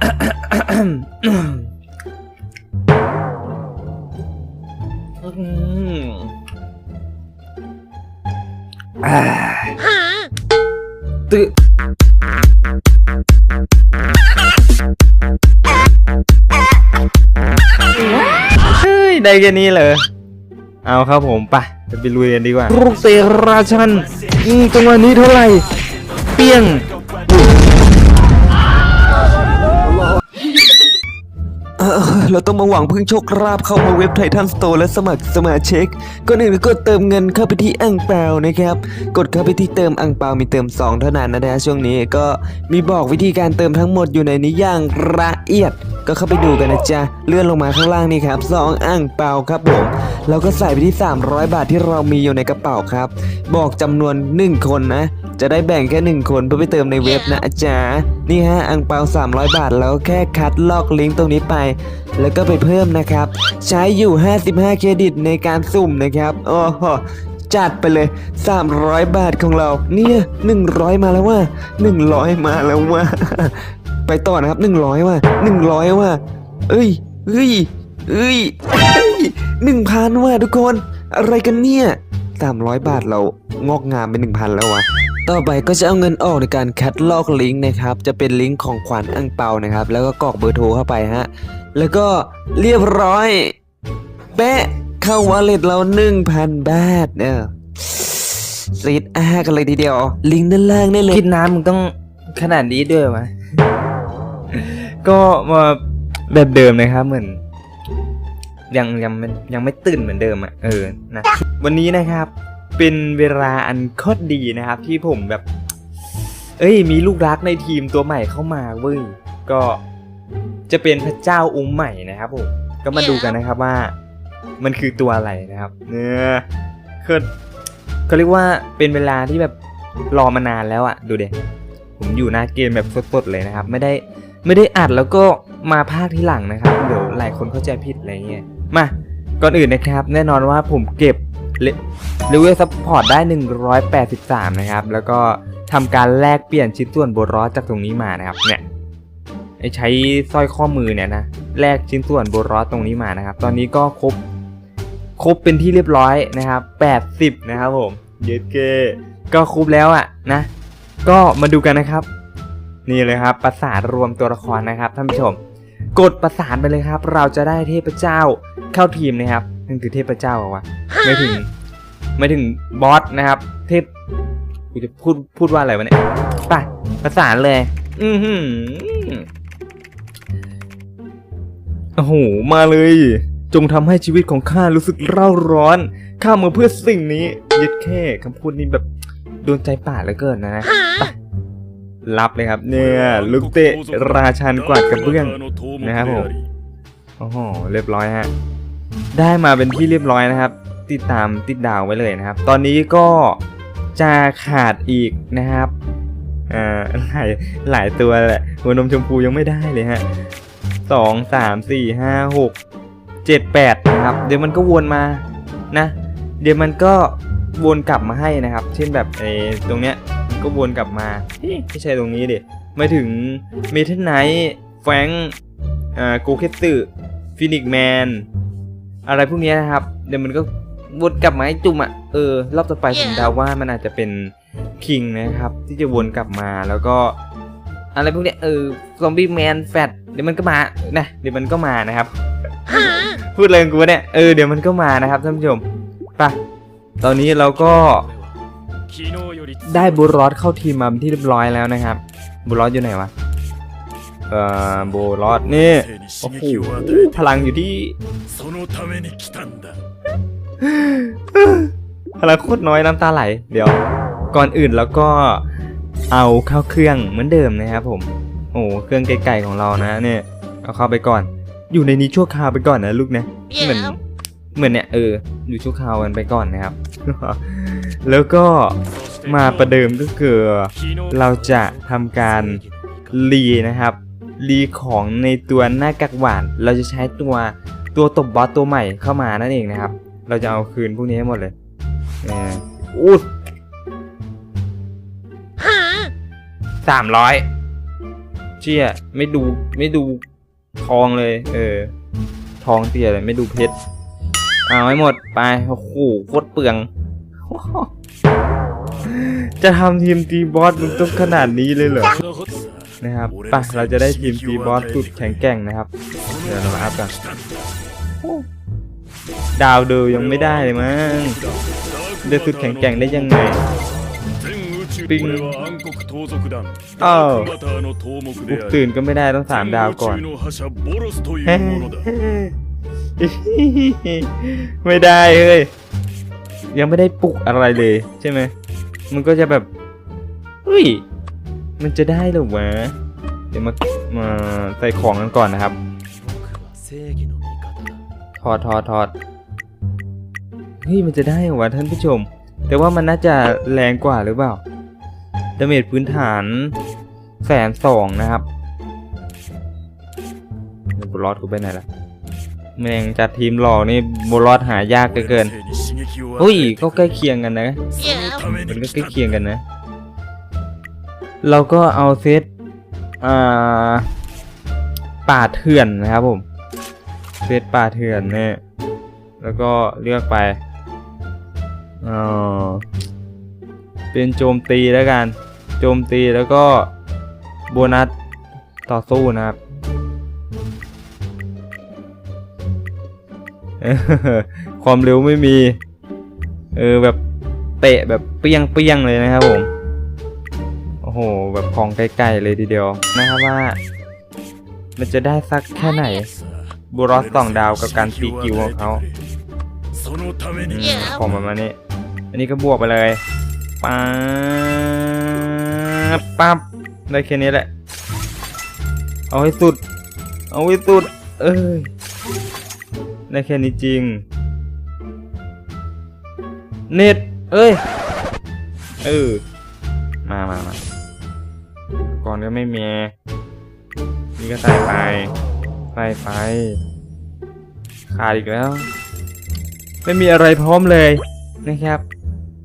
อืมอ่าตึเฮ้ย ได้แค่นี้เหรอ เอาครับผมไปจะไปลุยกันดีกว่าลูกเตะราชันจังหวะนี้เท่าไหร่ เปี้ยง เราต้องมาหวังพึ่งโชคราบเข้ามาเว็บไททันสโตร์และสมัครสมาชิกก่อนอื่นก็กดเติมเงินเข้าไปที่อ่างเปานะครับ กดเข้าไปที่เติมอ่างเปามีเติม 2 เท่านั้นนะฮะช่วงนี้ก็มีบอกวิธีการเติมทั้งหมดอยู่ในนี้อย่างละเอียดก็เข้าไปดูกันนะจ๊ะ เลื่อนลงมาข้างล่างนี่ครับสองอ่างเปาครับผมเราก็ใส่ไปที่ 300 บาทที่เรามีอยู่ในกระเป๋าครับ บอกจำนวน 1 คนนะ จะได้แบ่งแค่ 1 คนเพื่อไปเติมในเว็บนะจ๊ะนี่ฮะอ่างเปา300 บาทแล้วแค่คัดลอกลิงก์ตรงนี้ไปแล้วก็ไปเพิ่มนะครับ ใช้อยู่ 55 เครดิตในการสุ่มนะครับโอ้โหจัดไปเลย 300 บาทของเรา เนี่ย100 มาแล้วว่า 100 มาแล้วว่า ไปต่อนะครับ 100 ว่า 100 ว่า เอ้ยเอ้ยเอ้ยหนึ่งพันว่ะทุกคน อะไรกันเนี่ย 300 บาทเรางอกงามเป็น1,000 แล้ววะ ต่อไปก็จะเอาเงินออกในการคัดลอกลิงก์นะครับ จะเป็นลิงก์ของขวัญอังเปานะครับ แล้วก็กรอกเบอร์โทรเข้าไปฮะ แล้วก็เรียบร้อยแปะเข้าวอลเล็ตเรา1,000บาทเนี่ยซีดอากันเลยทีเดียว ลิงก์ด้านล่างได้เลยคิดน้ำมึงต้องขนาดนี้ด้วยวะก็มาแบบเดิมนะครับเหมือนยังยังยังไม่ตื่นเหมือนเดิมอะเออนะวันนี้นะครับ เป็นเวลาอันโคตรดีนะครับ ที่ผมแบบ เอ้ย มีลูกรักในทีมตัวใหม่เข้ามาเว้ยก็จะเป็นพระเจ้าองค์ใหม่นะครับผมก็มาดูกันนะครับว่า มันคือตัวอะไรนะครับเนี่ยคือเขาเรียกว่าเป็นเวลาที่แบบรอมานานแล้วอะดูเด็ผมอยู่หน้าเกมแบบสดๆเลยนะครับ ไม่ได้ไม่ได้อัดแล้วก็มาภาคที่หลังนะครับ เดี๋ยวหลายคนเข้าใจผิดอะไรเงี้ยมาก่อนอื่นนะครับ แน่นอนว่าผมเก็บ เลเวลซัพพอร์ตได้ 183 นะครับ แล้วก็ทำการแลกเปลี่ยนชิ้นส่วนโบรอสจากตรงนี้มานะครับเนี่ยใช้สร้อยข้อมือเนี่ยนะแลกชิ้นส่วนโบรอสตรงนี้มานะครับ ตอนนี้ก็ครบครบเป็นที่เรียบร้อยนะครับ 80 นะครับผมเยสเกก็ครบแล้วอะนะ ก็มาดูกันนะครับ นี่เลยครับประสานรวมตัวละครนะครับท่านผู้ชม กดประสานไปเลยครับ เราจะได้เทพเจ้าเข้าทีมนะครับ นั่นคือเทพเจ้าเหรอวะไม่ถึงไม่ถึงบอสนะครับ เทพกูจะพูดพูดว่าอะไรวะเนี่ยไปประสานเลย อือหือโอ้โหมาเลย จงทำให้ชีวิตของข้ารู้สึกเร่าร้อน ข้ามาเพื่อสิ่งนี้ยึดแค่คำพูดนี้แบบโดนใจป่าเหลือเกินนะนะไปรับเลยครับ เนี่ยลูกเตะราชันกวาดกระเบื้องนะครับผมโอ้โหเรียบร้อยฮะ ได้มาเป็นที่เรียบร้อยนะครับ ติดตามติดดาวไว้เลยนะครับ ตอนนี้ก็จะขาดอีกนะครับอ่าหลายหลายตัวแหละหัวนมชมพูยังไม่ได้เลยฮะสองสามสี่ห้าหกเจ็ดแปดนะครับ เดี๋ยวมันก็วนมานะ เดี๋ยวมันก็วนกลับมาให้นะครับ เช่นแบบไอ้ตรงเนี้ยก็วนกลับมาไม่ใช่ตรงนี้ดิไม่ถึงเมทัลไนท์แฟงอ่าโกเคสึฟินิกแมน อะไรพวกเนี้ยนะครับ เดี๋ยวมันก็วนกลับมาให้จุ่มอะเออรอบต่อไปผมเดาว่ามันอาจจะเป็นคิงนะครับ ที่จะวนกลับมาแล้วก็ อะไรพวกเนี้ยเออซอมบี้แมนแฟตเดี๋ยวมันก็มานะเดี๋ยวมันก็มานะครับพูดเลยกูวะเนี่ยเออเดี๋ยวมันก็มานะครับท่านผู้ชมไปตอนนี้เราก็ได้บูรอสเข้าทีมมาเป็นที่เรียบร้อยแล้วนะครับบูรอสอยู่ไหนวะ เอ่อโบลอดนี่โอ้โหพลังอยู่ที่พลังโคตรน้อยน้ำตาไหล เดี๋ยวก่อนอื่นแล้วก็เอาเข้าเครื่องเหมือนเดิมนะครับผม โอ้เครื่องไกลๆของเรานะเนี่ยเอาเข้าไปก่อน อยู่ในนี้ชั่วคราวไปก่อนนะลูกนะเหมือนเหมือนเนี่ยเอออยู่ชั่วคราวกันไปก่อนนะครับ แล้วก็มาประเดิมก็คือเราจะทำการลีนะครับ รีของในตัวหน้ากักหวาน เราจะใช้ตัวตัวตบบอสตัวใหม่เข้ามานั่นเองนะครับ เราจะเอาคืนพวกนี้ให้หมดเลยเอออู้สามร้อยเชี่ยไม่ดูไม่ดูทองเลย เออ ทองเตี้ยเลยไม่ดูเพชรเอาให้หมดไปโอ้โหโคตรเปลือง จะทำทีมตีบอสมันต้องขนาดนี้เลยเหรอ นะครับไปเราจะได้ทีมตีบอสสุดแข็งแกร่งนะครับเดี๋ยวเรามาอัพกันดาวเดยังไม่ได้เลยมั้งได้สุดแข็งแกร่งได้ยังไงปิงเอ้าบุกตื่นก็ไม่ได้ต้องสามดาวก่อน ไม่ได้เลยยังไม่ได้ปลุกอะไรเลยใช่ไหม มันก็จะแบบเฮ้ย มันจะได้หรือวะ เดี๋ยวมามาใส่ของกันก่อนนะครับ ถอดถอดถอดเฮ้ยมันจะได้หรือวะท่านผู้ชม แต่ว่ามันน่าจะแรงกว่าหรือเปล่าดาเมจพื้นฐานแสนสองนะครับบลอดกูไปไหนละแมงจัดทีมหลอกนี่บลอดหายากเกินเฮ้ยก็ใกล้เคียงกันนะมันก็ใกล้เคียงกันนะ เราก็เอาเซตป่าเถื่อนนะครับผม เซตป่าเถื่อนเนี่ย แล้วก็เลือกไปเป็นโจมตีแล้วกัน โจมตีแล้วก็โบนัสต่อสู้นะครับความเร็วไม่มี เออแบบเตะแบบเปี้ยงเปี้ยงเลยนะครับผม โห แบบของไกลๆเลยทีเดียวนะครับว่า มันจะได้สักแค่ไหนบูรอสสองดาวกับการตีกิวของเขาของมันมานี่อันนี้ก็บวกไปเลยปั๊บปั๊บได้แค่นี้แหละ เอาให้สุด เอาให้สุด เอ้ยได้แค่นี้จริง เน็ต เอ้ย เออ มามามา ก่อนก็ไม่มี นี่ก็ใส่ไป ใส่ไป ขาดอีกแล้ว ไม่มีอะไรพร้อมเลยนะครับ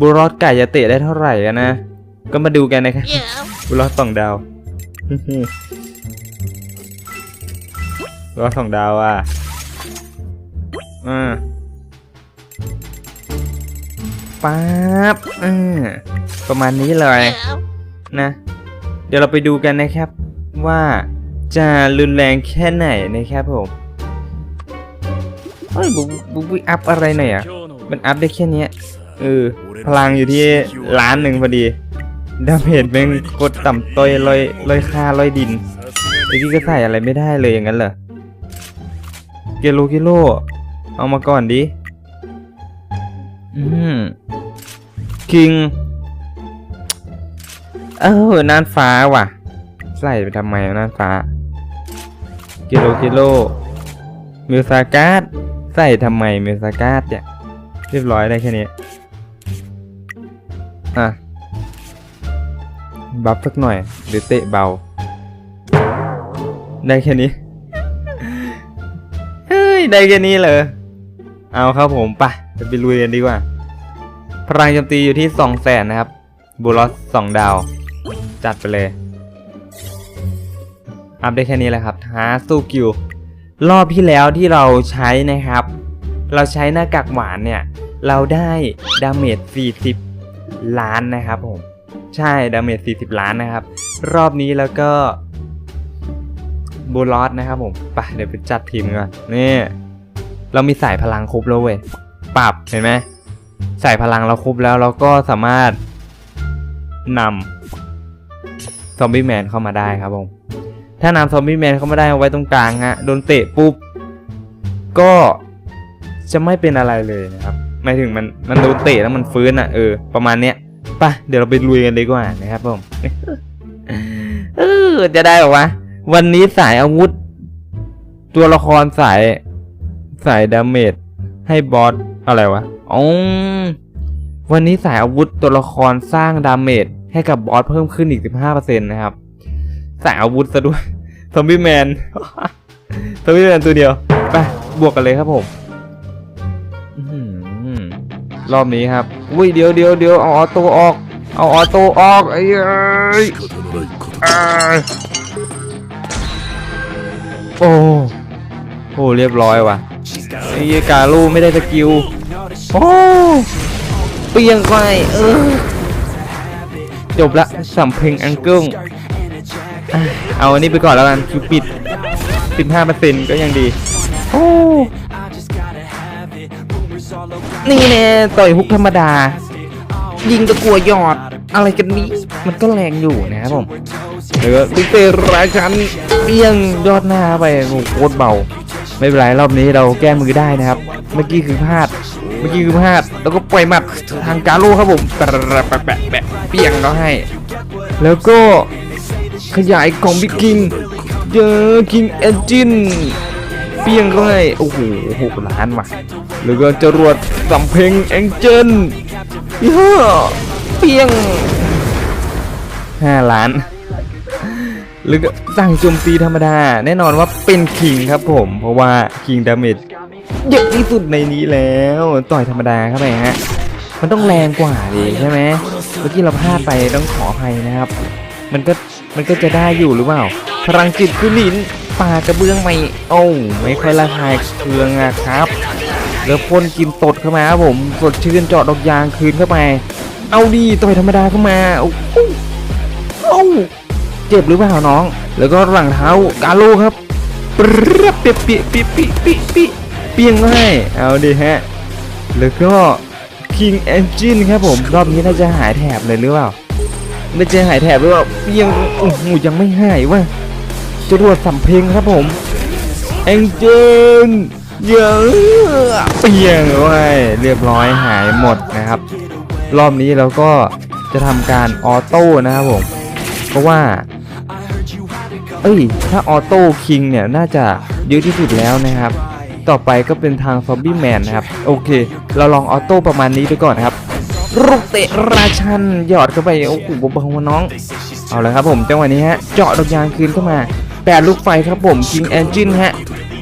บูรอดไก่จะเตะได้เท่าไหร่กันนะ ก็มาดูกันนะครับบูรอดสองดาวบูรอดสองดาวอะอ่าป๊าบอ่าประมาณนี้เลยนะเดี๋ยวเราไปดูกันนะครับว่าจะรุนแรงแค่ไหนนะครับผมเฮ้ยบุ๊บบุ๊บุ๊อัพอะไรหน่อยอะมันอัพได้แค่นี้เออพลังอยู่ที่ล้านหนึ่งพอดีดาเมจแม่งกดต่ำต้อยลอยลอยค่าลอยดินไอ้ที่ก็ใส่อะไรไม่ได้เลยอย่างนั้นเหรอเกโลกิโล เอามาก่อนดิอืมคิง เออน่านฟ้าว่ะ ใส่ไปทำไมน่านฟ้า กิโลกิโลมิวซาการ์ดใส่ทำไมมิวซาการ์ดเนี่ยเรียบร้อยได้แค่นี้ อะ บัฟสักหน่อย หรือเตะเบา ได้แค่นี้ เฮ้ย ได้แค่นี้เลยเอาครับผมปะจะไปลุยกันดีกว่า พลังโจมตีอยู่ที่สองแสนนะครับ บูลอสสองดาว จัดไปเลย อัพได้แค่นี้แหละครับท้าสู้กิว รอบที่แล้วที่เราใช้นะครับ เราใช้หน้ากากหวานเนี่ย เราได้ดาเมจ 40 ล้านนะครับผม ใช่ดาเมจ 40 ล้านนะครับ รอบนี้แล้วก็บูลอสนะครับผมไปเดี๋ยวไปจัดทีมกันนี่ เรามีสายพลังครบแล้วเว้ยปรับเห็นไหมสายพลังเราครบแล้วเราก็สามารถนำ ซอมบี้แมนเข้ามาได้ครับผมถ้านำซอมบี้แมนเข้ามาได้เอาไว้ตรงกลางฮะโดนเตะปุ๊บก็จะไม่เป็นอะไรเลยนะครับหมายถึงมันมันโดนเตะแล้วมันฟื้นอะเออประมาณเนี้ยไปเดี๋ยวเราไปลุยกันดีกว่านะครับผมเออจะได้หรอวะวันนี้สายอาวุธ ตัวละครสายสายดาเมจให้บอสอะไรวะอ๋อวันนี้สายอาวุธตัวละครสร้างดาเมจ ให้กับบอสเพิ่มขึ้นอีก 15%นะครับใส่อาวุธซะด้วยซอมบี้แมนซอมบี้แมนตัวเดียว ไป บวกกันเลยครับผมรอบนี้ครับ อุ้ยเดี๋ยวเดี๋ยวเดี๋ยวเอาออโต้ออก เอาออโต้ออกไอ้โอ้โหเรียบร้อยว่ะไอ้กาลูไม่ได้สกิล โอ้เปลี่ยงไปเออ จบละสัมเพลงอังเกิลอะเอาอันนี้ไปก่อนแล้วกันคือปิด 15%ก็ยังดี โอ้นี่แน่ต่อยฮุกธรรมดา ยิงตะกัวหยอด อะไรกันนี้ มันก็แรงอยู่นะครับผมเออลูกเตะราชันเปี้ยงยอดหน้าไปโคตรเบา ไม่เป็นไรรอบนี้เราแก้มือได้นะครับ เมื่อกี้คือพลาด เมื่อกี้คือพลาด แล้วก็ปล่อยหมัดทางกาโลครับผมแปะแปะแปะเปียงก็ให้ แล้วก็ขยายของบิ๊กกิงเจอคิงเอนจินเปียงก็ให้ โอ้โหหกล้านว่ะ แล้วก็จรวดสำเพ็งเอ็งเจินเฮ้อเปียงห้าล้าน หรือสั่งโจมตีธรรมดา แน่นอนว่าเป็นคิงครับผม เพราะว่าคิงดาเมจเยอะที่สุดในนี้แล้ว ต่อยธรรมดาเข้าไปฮะ มันต้องแรงกว่าดิใช่ไหมเมื่อกี้เราพลาดไปต้องขออภัยนะครับ มันก็มันก็จะได้อยู่หรือเปล่า พลังจิตคือลินปากระเบื้องไม่โอ้ไม่ค่อยระคายเคืองอะครับ แล้วพ่นกินตดเข้ามาครับผมสดชื่นเจาะดอกยางคืนเข้าไป เอาดีต่อยธรรมดาเข้ามาโอ้โอ้ เจ็บหรือเปล่าน้อง แล้วก็หลังเท้ากาโลครับเปรี๊บเปียเปียเปียเปียเปียเปียเปียงให้เอาดิฮะ แล้วก็ King Engine ครับผม รอบนี้น่าจะหายแถบเลยหรือเปล่าน่าจะหายแถบหรือเปล่ายังโอ้โหยังไม่หายว่ะจรวดสำเพ็งครับผม Engine เยอะเปียงไว้เรียบร้อยหายหมดนะครับ รอบนี้เราก็จะทำการออโต้นะครับผม เพราะว่า เอ้ย ถ้าออโต้คิงเนี่ยน่าจะเยอะที่สุดแล้วนะครับ ต่อไปก็เป็นทางซอมบี้แมนนะครับ โอเค เราลองออโต้ประมาณนี้ไปก่อนนะครับลูกเตะราชันหยอดเข้าไป โอ้โหเบาๆน้อง เอาลยครับผมจังหวะนี้ฮะ เจาะดอกยางคืนเข้ามาแปดลูกไฟครับผม King Engine ฮะ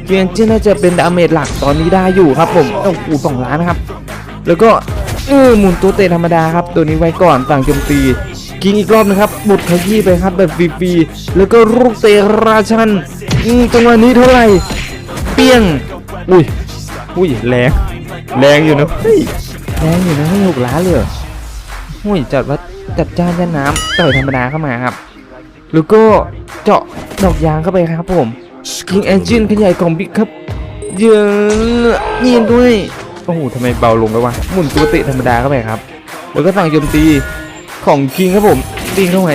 King Engine น่าจะเป็นดาเมจหลักตอนนี้ได้อยู่ครับผมโอ้โหสองล้านครับ แล้วก็เออหมุนตัวเตะธรรมดาครับ ตัวนี้ไว้ก่อนสั่งโจมตี กิงอีกรอบนะครับบุดขยี้ไปครับแบบฟรีๆแล้วก็ลูกเตะราชันอืมจังหวะนี้เท่าไหร่ เปี้ยง อุ้ย อุ้ยแรงแรงอยู่นะเฮ้ยแรงอยู่นะให้หกล้านเลยอุ้ยจัดว่าจัดจ้านย่านน้ำต่อยธรรมดาเข้ามาครับ แล้วก็เจาะดอกยางเข้าไปครับผม King Engine ขยายกล่องบิ๊กครับเยอะเยียนด้วยโอ้โหทำไมเบาลงแล้ววะหมุนตัวเตะธรรมดาเข้าไปครับ แล้วก็สั่งโจมตี ของ King ครับผมตีเข้าไป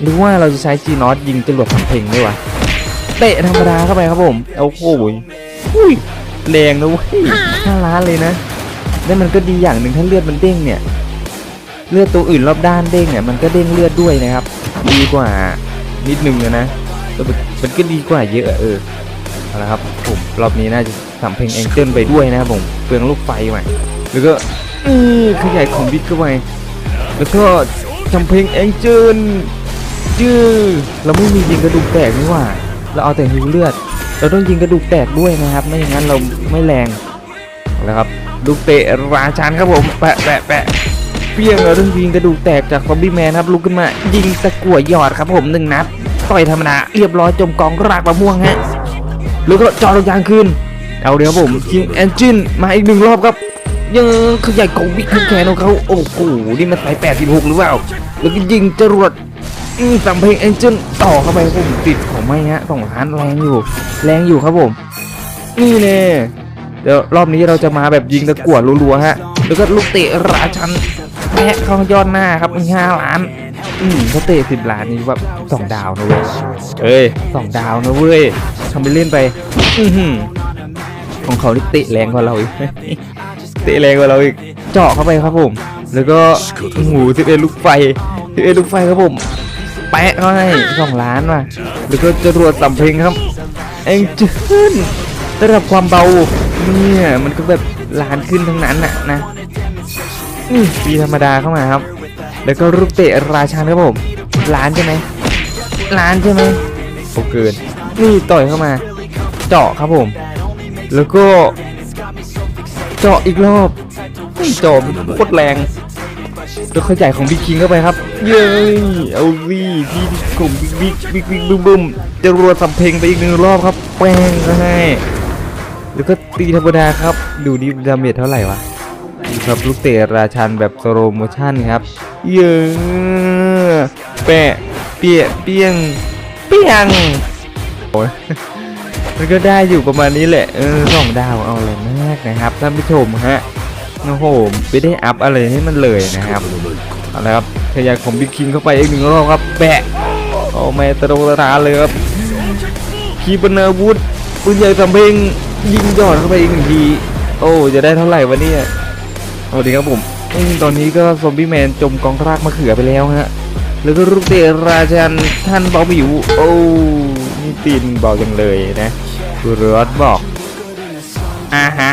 หรือว่าเราจะใช้จีนอตยิงจรวดทำเพลงได้วะเตะธรรมดาเข้าไปครับผมโอ้โหอุ้ยแรงนะเว้ยห้าล้านเลยนะแล้วมันก็ดีอย่างหนึ่งถ้าเลือดมันเด้งเนี่ย เลือดตัวอื่นรอบด้านเด้งเนี่ยมันก็เด้งเลือดด้วยนะครับ ดีกว่านิดนึงอะนะแต่มันมันก็ดีกว่าเยอะอะเออเอาละครับผมรอบนี้น่าจะทำเพลงแองเจิลไปด้วยนะครับผมเปลืองลูกไฟใหม่แล้วก็ขยายของบิ๊กเข้าไป แล้วก็ทำเพลงแองเจิลจื้อเราไม่มียิงกระดูกแตกนี่หว่า เราเอาแต่หิวเลือด เราต้องยิงกระดูกแตกด้วยนะครับ ไม่อย่างนั้นเราไม่แรงเอาละครับลูกเตะราชันครับผมแปะแปะแปะเปี้ยงเราต้องยิงกระดูกแตกจากซอมบี้แมนครับลุกขึ้นมา ยิงตะกั่วหยอดครับผมหนึ่งนัดต่อยธรรมดาเรียบร้อยจมกองรากมะม่วงฮะแล้วก็จอดยางคืนเอาเดี๋ยวผมคิงแอนจินมาอีกหนึ่งรอบครับ ยังขยายกองบิ๊กขึ้นแขนของเขาโอ้โหนี่มันสาย86 หรือเปล่า แล้วก็ยิงจรวดสัมเพลงเอนจินต่อเข้าไปครับผมติดของไม่ฮะสองล้านแรงอยู่ แรงอยู่ครับผม นี่เน่เดี๋ยวรอบนี้เราจะมาแบบยิงตะกั่วรัวๆฮะ แล้วก็ลูกเตะราชันแพะเข้ายอดหน้าครับห้าล้าน อืมเขาเตะสิบล้านนี่แบบสองดาวนะเว้ยเอ้ยสองดาวนะเว้ยทำไปเล่นไป อืของเขานี่เตะแรงกว่าเราอีก ตะแรงกว่าเราอีกเจาะเข้าไปครับผม แล้วก็โอ้โหสิบเอ็ดลูกไฟสิบเอ็ดลูกไฟครับผมแปะเขาให้สองล้านว่ะแล้วก็จรวดสัมเพลงครับเองจืนระดับความเบาเนี่ยมันก็แบบล้านขึ้นทั้งนั้นน่ะนะนี่ปีธรรมดาเข้ามาครับ แล้วก็รูปเตะราชันครับผมล้านใช่ไหมล้านใช่ไหมโอเกินนี่ต่อยเข้ามา เจาะครับผม แล้วก็ เจาะอีกรอบเฮ้ยเจาะโคตรแรงแล้วขยายของบิ๊กคิงเข้าไปครับ เย้เอาสิที่กลุ่มบิ๊กบิ๊กบิ๊กบิ๊กบึ้มบึ้มจะรัวสัมเพลงไปอีกหนึ่งรอบครับ แป้งก็ให้แล้วก็ตีธรรมดาครับ ดูดิดาเมจเท่าไหร่วะดูครับลูกเตะราชันแบบสโลโมชั่นครับ เยอะแปะเปียเปียง เปียงโอ้ย มันก็ได้อยู่ประมาณนี้แหละเออสองดาวเอาอะไรมากนะครับท่านผู้ชมฮะโอ้โหไม่ได้อัพอะไรให้มันเลยนะครับเอาละครับขยายของบิ๊กคิงเข้าไปอีกหนึ่งรอบครับแบะโอ้ไม่ตะโดตะตาเลยครับคีปนาวุธปืนใหญ่สำเพ็งยิงยอดเข้าไปอีกหนึ่งทีโอ้จะได้เท่าไหร่วะเนี่ยสวัสดีครับผมตอนนี้ก็ซอมบี้แมนจมกองรากมะเขือไปแล้วฮะแล้วก็ลูกเตะราชันท่านเบาหมิวโอ้นี่ตีนเบาจังเลยนะ ดูรอดบอกอ่าฮะ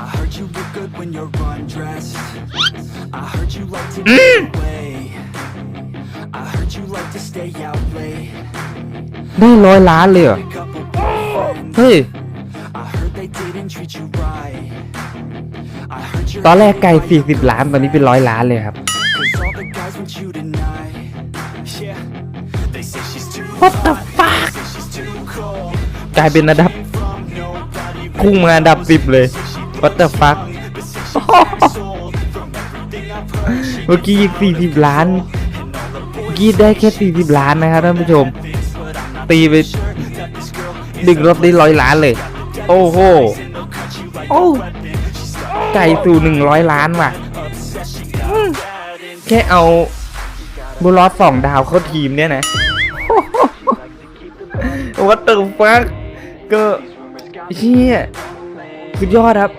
I heard you look good when you're undressed. I heard you like to get away. I heard you like to stay out late. ได้ร้อยล้านเลยเหรอ Couple friends. เฮ้ย I heard they didn't treat you right. I heard you're ตอนแรกไกล40 ล้าน ตอนนี้เป็นร้อยล้านเลยครับ Cause all the guys want you tonight. Yeah. They say she's too What the hot. fuck? กลายเป็นระดับ From nobody พุ่งมาอันดับ10เลย What the fuck sold. From everything I've heard, she เมื่อกี้40ล้านเมื่อกี้ได้แค่40ล้านนะครับท่านผู้ชม ตีไปดึงรอบได้ร้อยล้านเลย โอ้โหโอ้ไก่สู่หนึ่งร้อยล้านว่ะอืมแค่เอาบุลอสสองดาวเข้าทีมเนี่ยนะ วัตเตอร์ฟัก ก็เชี่ยสุดยอดครับ